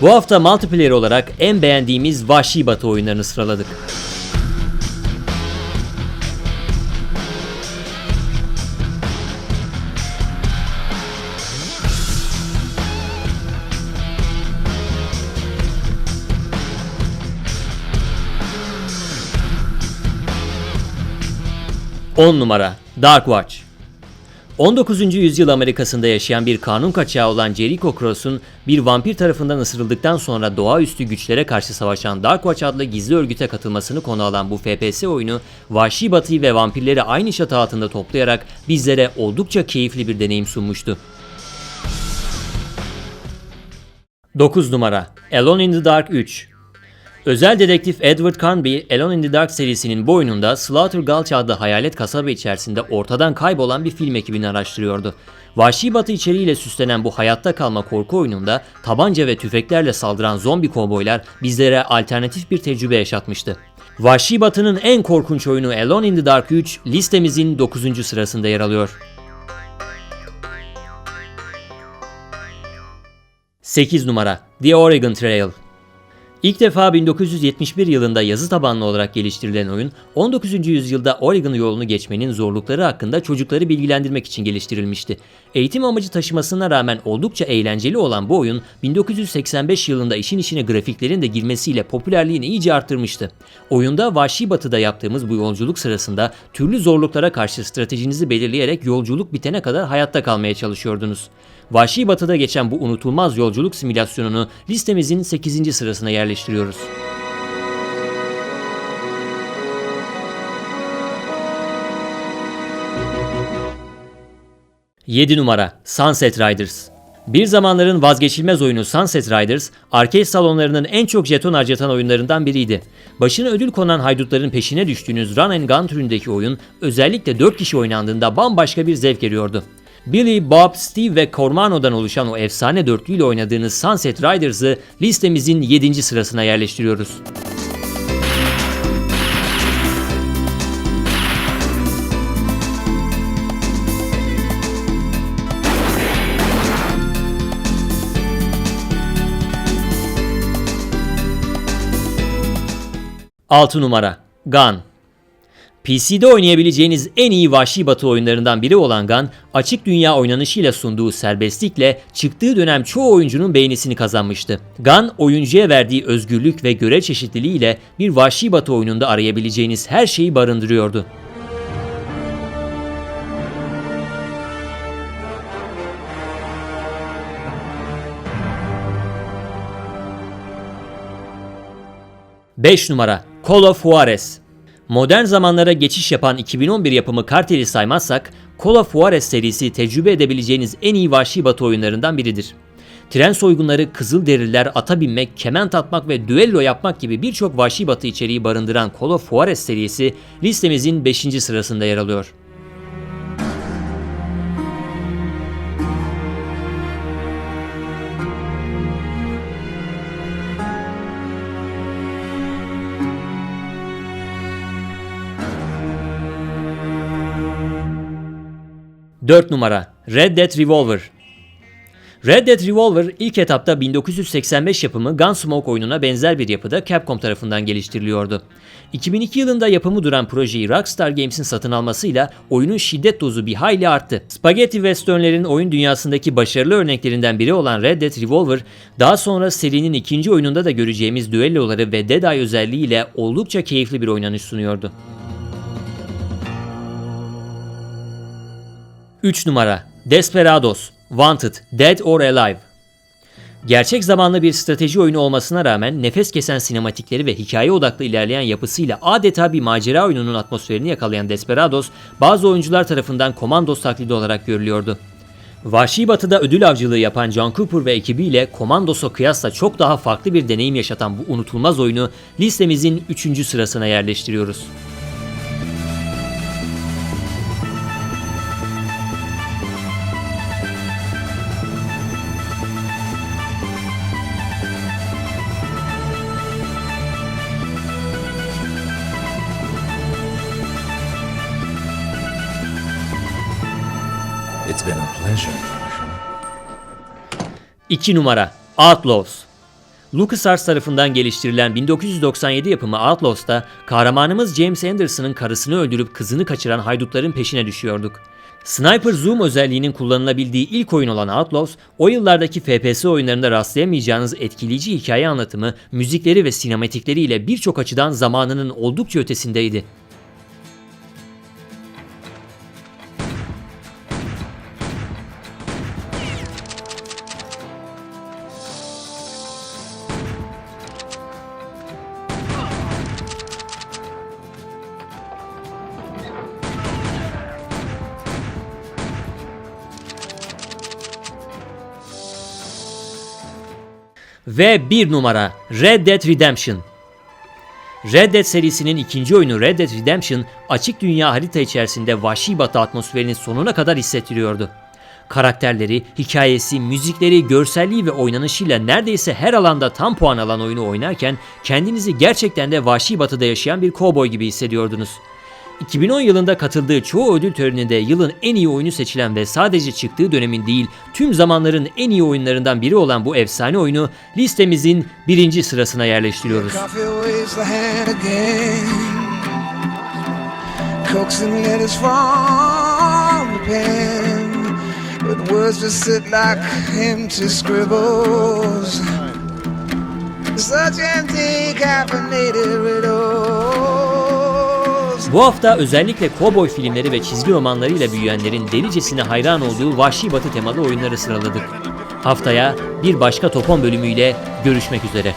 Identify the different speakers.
Speaker 1: Bu hafta multiplayer olarak en beğendiğimiz Vahşi Batı oyunlarını sıraladık. On numara Dark Watch 19. yüzyıl Amerika'sında yaşayan bir kanun kaçağı olan Jericho Cross'un bir vampir tarafından ısırıldıktan sonra doğaüstü güçlere karşı savaşan Dark Watch adlı gizli örgüte katılmasını konu alan bu FPS oyunu, vahşi batıyı ve vampirleri aynı çatı altında toplayarak bizlere oldukça keyifli bir deneyim sunmuştu. 9 numara Alone in the Dark 3 Özel dedektif Edward Carnby, Alone in the Dark serisinin bu oyununda Slaughter Gulch adlı hayalet kasaba içerisinde ortadan kaybolan bir film ekibini araştırıyordu. Vahşi batı içeriğiyle süslenen bu hayatta kalma korku oyununda tabanca ve tüfeklerle saldıran zombi kovboylar bizlere alternatif bir tecrübe yaşatmıştı. Vahşi Batı'nın en korkunç oyunu Alone in the Dark 3 listemizin 9. sırasında yer alıyor. 8 numara The Oregon Trail İlk defa 1971 yılında yazı tabanlı olarak geliştirilen oyun, 19. yüzyılda Oregon yolunu geçmenin zorlukları hakkında çocukları bilgilendirmek için geliştirilmişti. Eğitim amacı taşımasına rağmen oldukça eğlenceli olan bu oyun, 1985 yılında işin içine grafiklerin de girmesiyle popülerliğini iyice arttırmıştı. Oyunda Vahşi Batı'da yaptığımız bu yolculuk sırasında türlü zorluklara karşı stratejinizi belirleyerek yolculuk bitene kadar hayatta kalmaya çalışıyordunuz. Vahşi Batı'da geçen bu unutulmaz yolculuk simülasyonunu listemizin 8. sırasına yerleştiriyoruz. Yedi numara Sunset Riders bir zamanların vazgeçilmez oyunu Sunset Riders, arcade salonlarının en çok jeton harcatan oyunlarından biriydi. Başına ödül konan haydutların peşine düştüğünüz Run and Gun türündeki oyun, özellikle 4 kişi oynandığında bambaşka bir zevk veriyordu. Billy, Bob, Steve ve Cormano'dan oluşan o efsane dörtlüyle oynadığınız Sunset Riders'ı listemizin 7. sırasına yerleştiriyoruz. Altı numara Gun PC'de oynayabileceğiniz en iyi vahşi batı oyunlarından biri olan Gun, açık dünya oynanışıyla sunduğu serbestlikle çıktığı dönem çoğu oyuncunun beğenisini kazanmıştı. Gun, oyuncuya verdiği özgürlük ve görev çeşitliliğiyle bir vahşi batı oyununda arayabileceğiniz her şeyi barındırıyordu. Beş numara Call of Juarez Modern zamanlara geçiş yapan 2011 yapımı Kartel'i saymazsak, of Juarez serisi tecrübe edebileceğiniz en iyi vahşi batı oyunlarından biridir. Tren soygunları, kızıl deriler, ata binmek, kement atmak ve düello yapmak gibi birçok vahşi batı içeriği barındıran of Juarez serisi listemizin 5. sırasında yer alıyor. Dört numara Red Dead Revolver Red Dead Revolver ilk etapta 1985 yapımı Gunsmoke oyununa benzer bir yapıda Capcom tarafından geliştiriliyordu. 2002 yılında yapımı duran projeyi Rockstar Games'in satın almasıyla oyunun şiddet dozu bir hayli arttı. Spaghetti Western'lerin oyun dünyasındaki başarılı örneklerinden biri olan Red Dead Revolver, daha sonra serinin ikinci oyununda da göreceğimiz düelloları ve Dead Eye özelliğiyle oldukça keyifli bir oynanış sunuyordu. 3 numara Desperados Wanted Dead or Alive Gerçek zamanlı bir strateji oyunu olmasına rağmen nefes kesen sinematikleri ve hikaye odaklı ilerleyen yapısıyla adeta bir macera oyununun atmosferini yakalayan Desperados bazı oyuncular tarafından Commandos taklidi olarak görülüyordu. Vahşi Batı'da ödül avcılığı yapan John Cooper ve ekibiyle Commandos'a kıyasla çok daha farklı bir deneyim yaşatan bu unutulmaz oyunu listemizin 3. sırasına yerleştiriyoruz.
Speaker 2: It's been a pleasure.
Speaker 1: 2 numara Outlaws LucasArts tarafından geliştirilen 1997 yapımı Outlaws'ta kahramanımız James Anderson'ın karısını öldürüp kızını kaçıran haydutların peşine düşüyorduk. Sniper Zoom özelliğinin kullanılabildiği ilk oyun olan Outlaws, o yıllardaki FPS oyunlarında rastlayamayacağınız etkileyici hikaye anlatımı, müzikleri ve sinematikleriyle birçok açıdan zamanının oldukça ötesindeydi. Ve bir numara Red Dead Redemption. Red Dead serisinin ikinci oyunu Red Dead Redemption açık dünya harita içerisinde vahşi batı atmosferini sonuna kadar hissettiriyordu. Karakterleri, hikayesi, müzikleri, görselliği ve oynanışıyla neredeyse her alanda tam puan alan oyunu oynarken kendinizi gerçekten de vahşi batıda yaşayan bir kovboy gibi hissediyordunuz. 2010 yılında katıldığı çoğu ödül töreninde yılın en iyi oyunu seçilen ve sadece çıktığı dönemin değil tüm zamanların en iyi oyunlarından biri olan bu efsane oyunu listemizin birinci sırasına yerleştiriyoruz.
Speaker 2: Such empty caffeinated riddles.
Speaker 1: Bu hafta özellikle kovboy filmleri ve çizgi romanlarıyla büyüyenlerin delicesine hayran olduğu vahşi batı temalı oyunları sıraladık. Haftaya bir başka Topon bölümüyle görüşmek üzere.